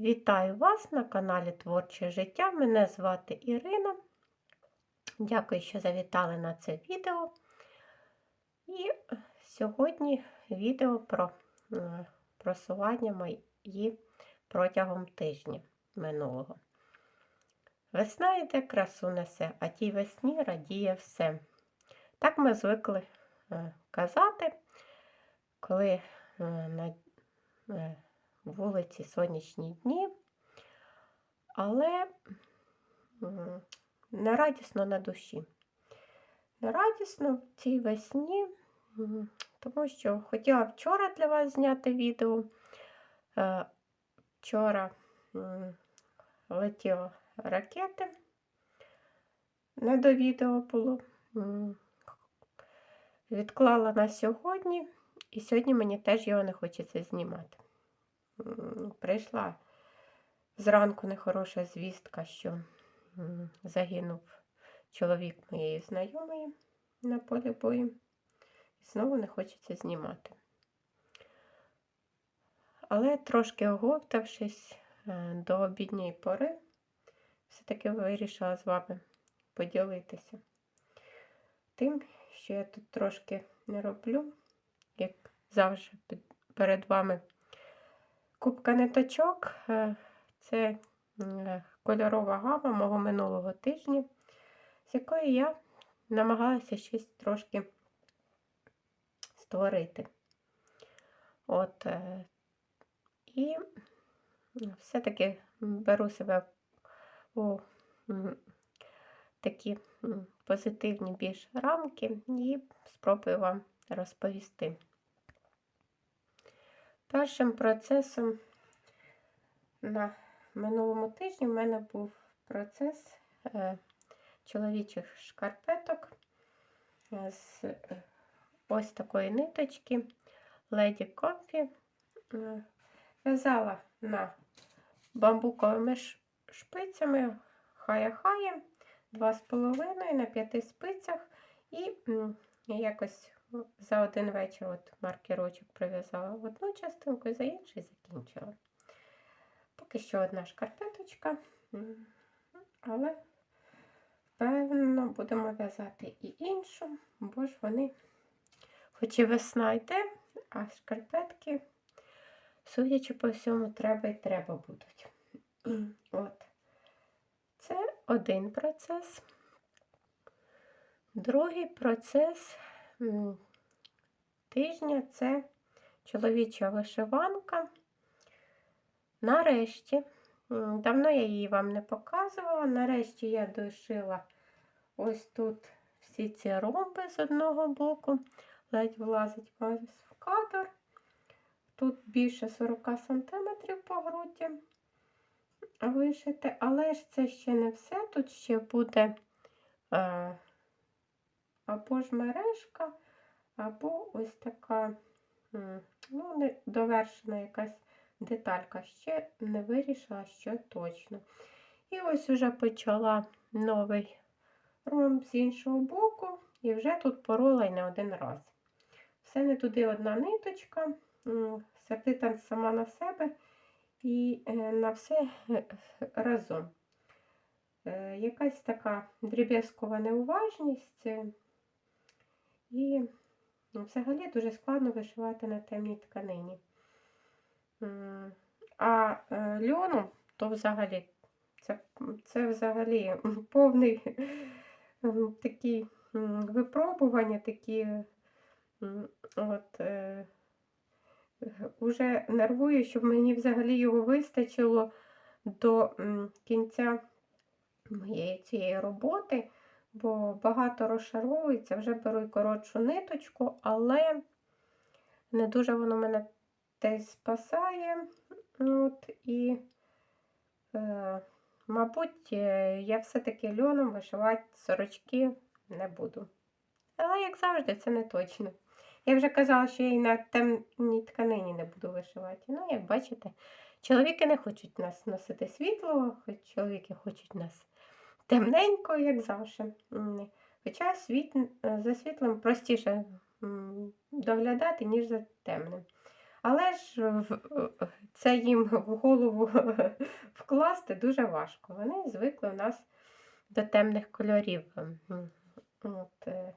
Вітаю вас на каналі Творче життя. Мене звати Ірина. Дякую, що завітали на це відео. І сьогодні відео про е, просування мої протягом тижня минулого. Весна йде, красу несе, а тій весні радіє все. Так ми звикли е, казати, коли е, на вулиці сонячні дні, але не радісно на душі. Не радісно в цій весні, тому що хотіла вчора для вас зняти відео. Е, Вчора летіли ракети, не до відео було. Відклала на сьогодні, і сьогодні мені теж його не хочеться знімати. Прийшла зранку нехороша звістка, що загинув чоловік моєї знайомої на полі бою. І знову не хочеться знімати. Але трошки оговтавшись е, до обідньої пори, все-таки вирішила з вами поділитися тим, що я тут трошки не роблю, як завжди перед вами Кубка ниточок е, це е, кольорова гама мого минулого тижня, з якої я намагалася щось трошки створити. От, е, і все-таки беру себе у такі позитивні більш рамки і спробую вам розповісти. Першим процесом на минулому тижні в мене був процес е, чоловічих шкарпеток е, з е, ось такої ниточки Lady Comfy. В'язала на бамбуковими шпицями хая-хая, 2,5 на 5 спицях і якось за один вечір от маркерочок прив'язала в одну частинку і за інший закінчила. Поки що одна шкарпеточка, але певно будемо в'язати і іншу, бо ж вони, хоч і весна йде, а шкарпетки, судячи по всьому, треба і треба будуть. От. Це один процес. Другий процес тижня це чоловіча вишиванка. Нарешті, давно я її вам не показувала. Нарешті я дошила ось тут всі ці ромби з одного боку, ледь влазить в кадр. Тут більше 40 см по груді вишити, але ж це ще не все. Тут ще буде е, або ж мережка, або ось така ну, не довершена якась деталька. Ще не вирішила, що точно. І ось уже почала новий ромб з іншого боку, і вже тут порола й не один раз. Все не туди одна ниточка, сердита сама на себе і е, на все разом. Е, Якась така дріб'язкова неуважність, і ну, взагалі дуже складно вишивати на темній тканині. А е, льону, то взагалі, це, це взагалі повний такі випробування, такі от, е, уже нервую, щоб мені взагалі його вистачило до кінця моєї цієї роботи, бо багато розшаровується, вже беру й коротшу ниточку, але не дуже воно мене десь спасає. От, і, е, мабуть, е, я все-таки льоном вишивати сорочки не буду. Але, як завжди, це не точно. Я вже казала, що я і на темній тканині не буду вишивати. Ну, як бачите, чоловіки не хочуть нас носити світло, хоч чоловіки хочуть нас темненько, як завжди. Хоча світ, е, за світлом простіше доглядати, ніж за темним. Але ж це їм в голову вкласти дуже важко. Вони звикли у нас до темних кольорів. От, е,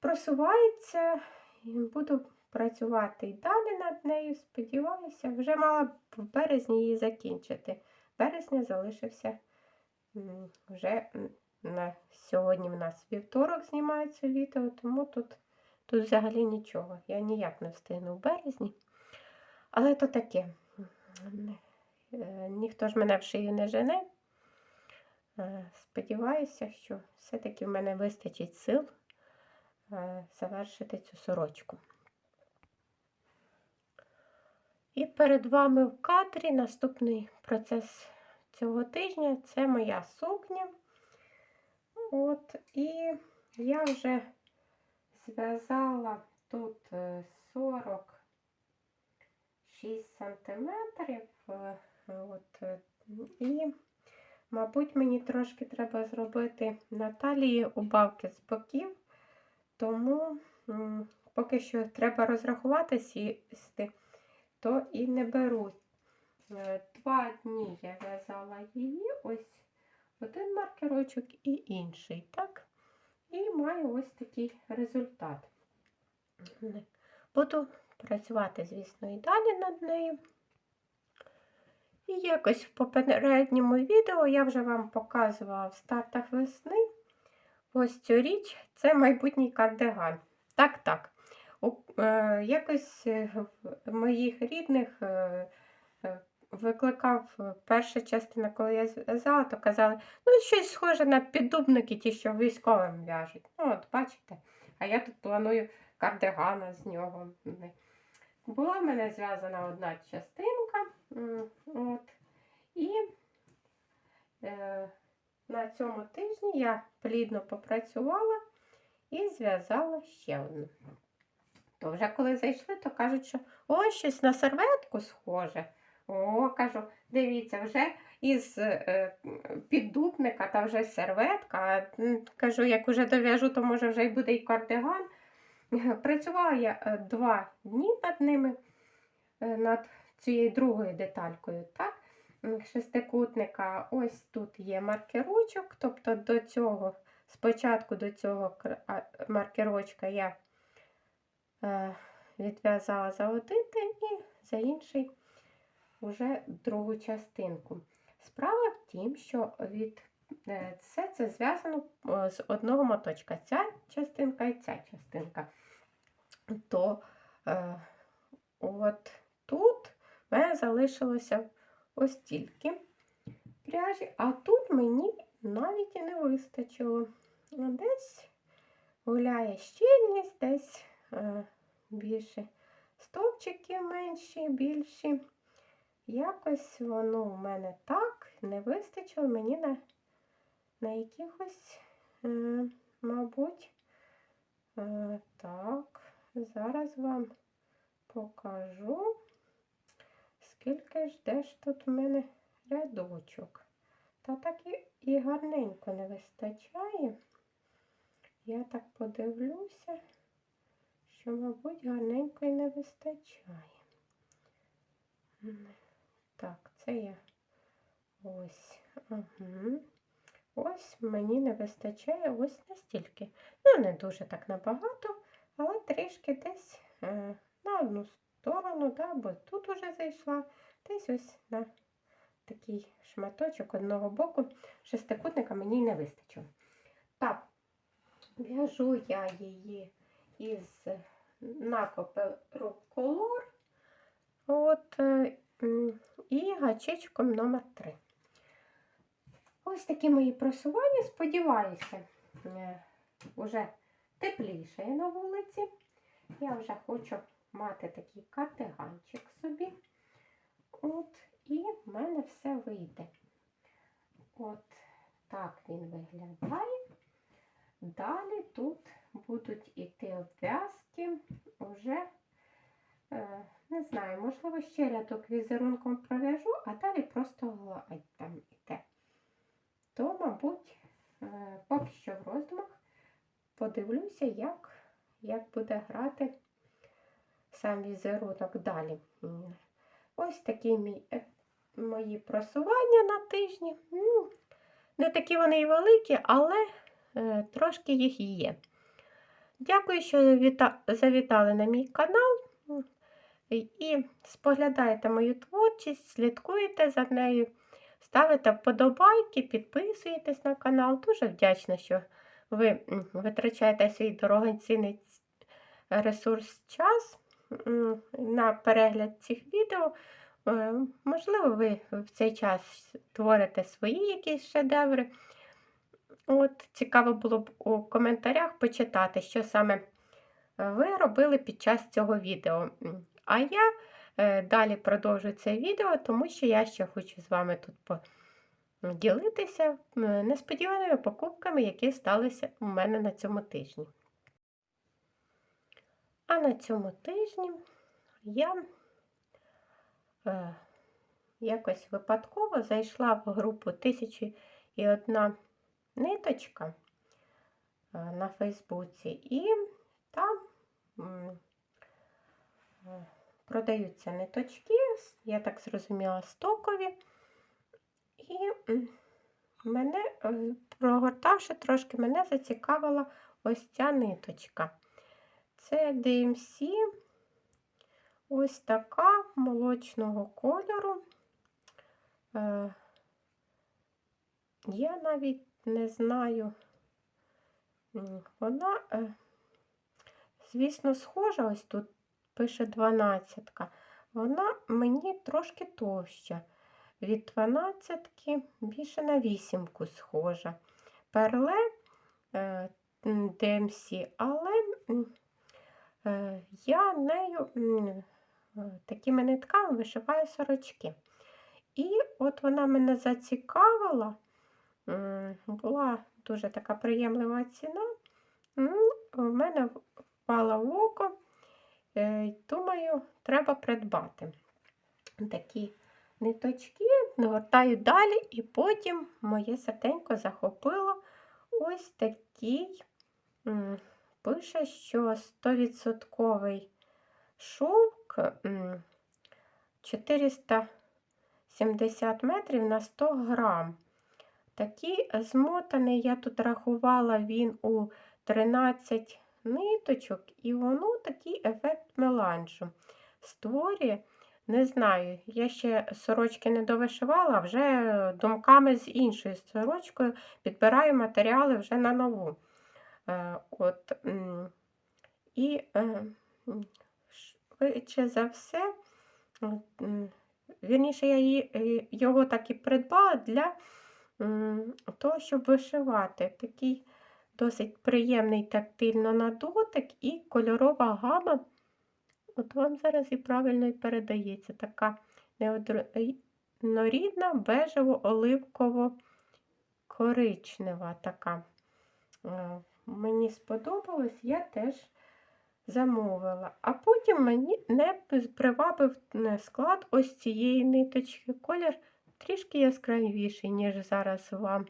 просувається, буду працювати і далі над нею. Сподіваюся, вже мала б в березні її закінчити. Березня залишився вже на сьогодні в нас вівторок знімається відео, тому тут, тут взагалі нічого. Я ніяк не встигну в березні. Але то таке. Е, Ніхто ж мене в шию не жене. Е, Сподіваюся, що все-таки в мене вистачить сил е, завершити цю сорочку. І перед вами в кадрі наступний процес цього тижня це моя сукня. От, і я вже зв'язала тут е, 46 сантиметрів. е, От, е, і, мабуть, мені трошки треба зробити на талії убавки з боків, тому поки що треба розрахувати сісти, то і не беру. Е, Два дні я в'язала її, ось один маркерочок і інший, так? І маю ось такий результат. Буду працювати, звісно, і далі над нею. І якось в попередньому відео я вже вам показувала в стартах весни. Ось цю річ це майбутній кардиган. Так, так. Е, якось в моїх рідних е, викликав е, перша частина, коли я зв'язала, то казали, ну, щось схоже на піддубники, ті, що військовим в'яжуть. Ну, от, бачите, а я тут планую кардигана з нього. Була в мене зв'язана одна частинка. От, і е, на цьому тижні я плідно попрацювала і зв'язала ще одну. То вже коли зайшли, то кажуть, що ось щось на серветку схоже. О, кажу, дивіться, вже із е, піддупника та вже серветка. Кажу, як вже дов'яжу, то може вже й буде і кардиган. Працювала я е, два дні над ними, е, над цією другою деталькою. так? Шестикутника, ось тут є маркерочок, тобто до цього, спочатку до цього маркерочка я е, відв'язала за один день і за інший вже другу частинку. Справа в тім, що від е, все це зв'язано е, з одного моточка. Ця частинка і ця частинка. То е, от тут в мене залишилося ось тільки пряжі, а тут мені навіть і не вистачило. Десь гуляє щільність, десь е, більше стовпчики менші, більші. Якось воно у мене так не вистачило мені на, на якихось, е, мабуть, е, так, зараз вам покажу, скільки ж де ж тут у мене рядочок. Та так і, і гарненько не вистачає. Я так подивлюся, що, мабуть, гарненько і не вистачає. Так, це я ось. Угу. Ось мені не вистачає ось настільки. Ну, не дуже так набагато, але трішки десь е, на одну сторону, да, бо тут уже зайшла, десь ось на такий шматочок одного боку. Шестикутника мені не вистачило. Так, в'яжу я її із накопу колор. От, е, і гачечком номер 3. Ось такі мої просування. Сподіваюся, е, вже тепліше на вулиці. Я вже хочу мати такий картиганчик собі. От, і в мене все вийде. От так він виглядає. Далі тут будуть іти обв'язки вже, е, не знаю, можливо, ще рядок візерунком пров'яжу, а далі просто гладь там іде. То, мабуть, е, поки що в роздумах подивлюся, як, як буде грати сам візерунок далі. Ось такі мій, е, мої просування на тижні. Не такі вони і великі, але е, трошки їх є. Дякую, що завітали на мій канал. І споглядаєте мою творчість, слідкуєте за нею, ставите вподобайки, підписуєтесь на канал. Дуже вдячна, що ви витрачаєте свій дорогоцінний ресурс час на перегляд цих відео. Е, Можливо, ви в цей час творите свої якісь шедеври. От, цікаво було б у коментарях почитати, що саме е, ви робили під час цього відео. А я е, далі продовжу це відео, тому що я ще хочу з вами тут поділитися несподіваними покупками, які сталися у мене на цьому тижні. А на цьому тижні я е, якось випадково зайшла в групу 1001 ниточка е, на Фейсбуці, і там е, продаються ниточки, я так зрозуміла, стокові. І мене, е, прогортавши трошки, мене зацікавила ось ця ниточка. Це DMC, ось така молочного кольору. Е, Я навіть не знаю, вона, е, звісно, схожа, ось тут пише 12. Вона мені трошки товща. Від 12 більше на вісімку схожа. Перле е, DMC, але е, я нею е, такими нитками вишиваю сорочки. І от вона мене зацікавила. Була дуже така приємлива ціна. Ну, У мене впала в око. Е, Думаю, треба придбати такі ниточки, нагортаю далі, і потім моє серденько захопило ось такий. Пише, що 100% шовк 470 метрів на 100 грам. Такий змотаний, я тут рахувала він у 13 ниточок, і воно такий ефект меланжу створює. Не знаю, я ще сорочки не довишивала, вже думками з іншою сорочкою підбираю матеріали вже на нову. Е, От, і е, швидше за все, вірніше, я е, його так і придбала для того, щоб вишивати. Такий досить приємний тактильно на дотик і кольорова гама. От вам зараз і правильно і передається така неоднорідна бежево-оливково-коричнева така. Е, Мені сподобалось, я теж замовила. А потім мені не привабив е, склад ось цієї ниточки. Колір трішки яскравіший, ніж зараз вам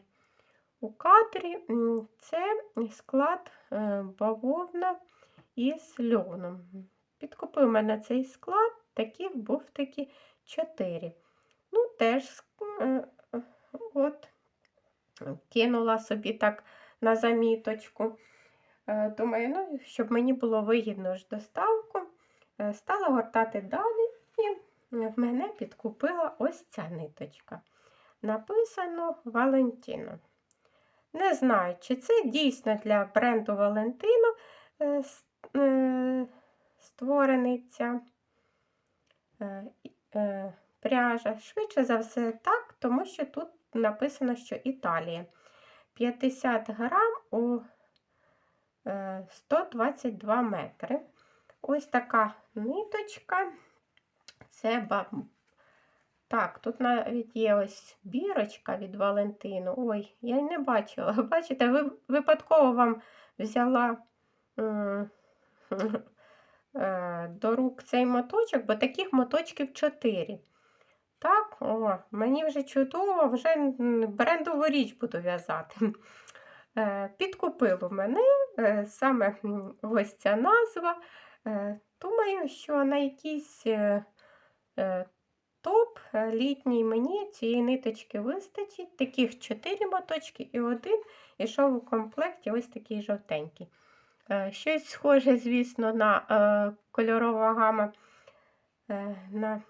у кадрі. Це склад е, бавовна із льоном. Підкупив мене цей склад, таких був такі 4. Ну, теж е, от, кинула собі так на заміточку. Е, Думаю, ну, щоб мені було вигідно ж доставку, стала гортати далі і в мене підкупила ось ця ниточка. Написано Валентіно. Не знаю, чи це дійсно для бренду Валентино е, е, створений е, пряжа. Швидше за все так, тому що тут написано, що Італія. 50 грам у е, 122 метри. Ось така ниточка. Це ба... Так, тут навіть є ось бірочка від Валентину. Ой, я й не бачила. Бачите, ви- випадково вам взяла е, до рук цей моточок, бо таких моточків 4. Так, о, мені вже чудово, вже брендову річ буду в'язати. Е, Підкупило мене е, саме ось ця назва. Е, Думаю, що на якийсь е, топ е, літній мені цієї ниточки вистачить. Таких 4 моточки і один ішов у комплекті ось такий жовтенький. Е, Щось схоже, звісно, на е, кольорова гама на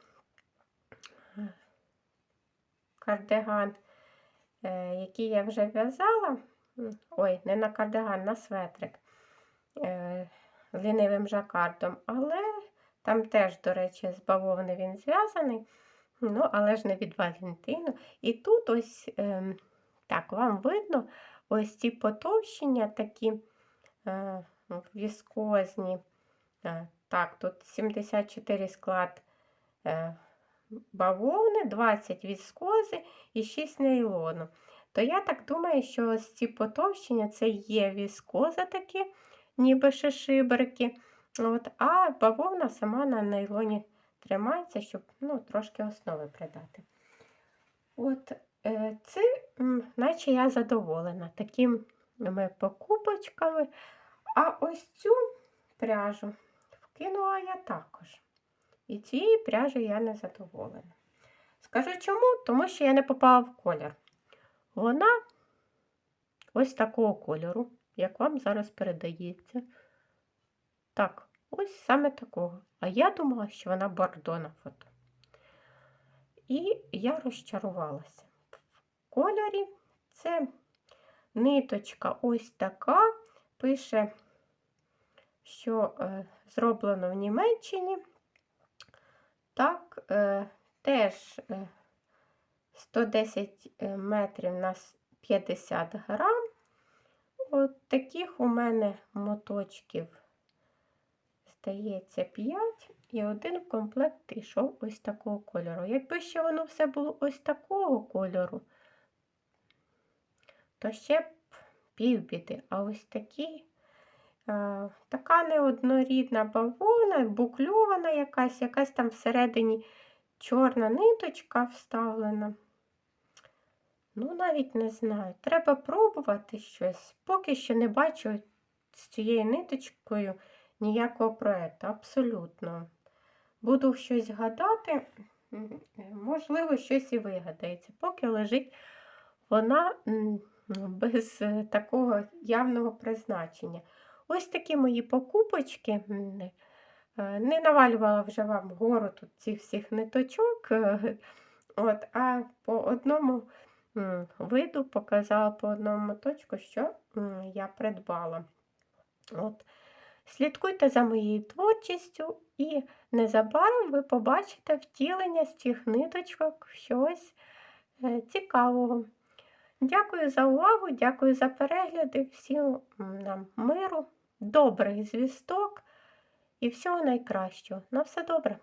кардиган, який я вже в'язала. Ой, не на кардиган, на светрик з лінивим жакардом. Але там теж, до речі, з бавовни він зв'язаний. Ну, але ж не від Валентину. І тут ось ем, так вам видно ось ці потовщення такі е, віскозні. Е, так, тут 74 склад е, бавовни, 20 віскози і 6 нейлону. То я так думаю, що ось ці потовщення це є віскоза такі, ніби шишибрики. От, а бавовна сама на нейлоні тримається, щоб ну, трошки основи придати. От е, це, наче я задоволена такими покупочками. А ось цю пряжу вкинула я також. І цієї пряжі я не задоволена. Скажу чому? Тому що я не попала в колір. Вона ось такого кольору, як вам зараз передається. Так, ось саме такого. А я думала, що вона бордо на фото. І я розчарувалася. В кольорі це ниточка ось така. Пише, що е, зроблено в Німеччині. Так, е, теж е, 110 метрів на 50 грам. От таких у мене моточків здається 5, і один комплект йшов ось такого кольору. Якби ще воно все було ось такого кольору, то ще б півбіди. А ось такі, а, така неоднорідна бавовна, букльована якась, якась там всередині чорна ниточка вставлена. Ну, навіть не знаю. Треба пробувати щось. Поки що не бачу з цією ниточкою ніякого проєкту. Абсолютно. Буду щось гадати, можливо, щось і вигадається. Поки лежить вона без е, такого явного призначення. Ось такі мої покупочки. Е, Не навалювала вже вам гору тут цих всіх ниточок. е, От, а по одному виду показала по одному моточку, що я придбала. От. Слідкуйте за моєю творчістю, і незабаром ви побачите втілення з цих ниточок щось е, цікавого. Дякую за увагу, дякую за перегляди, всім нам миру, добрих звісток і всього найкращого. На все добре!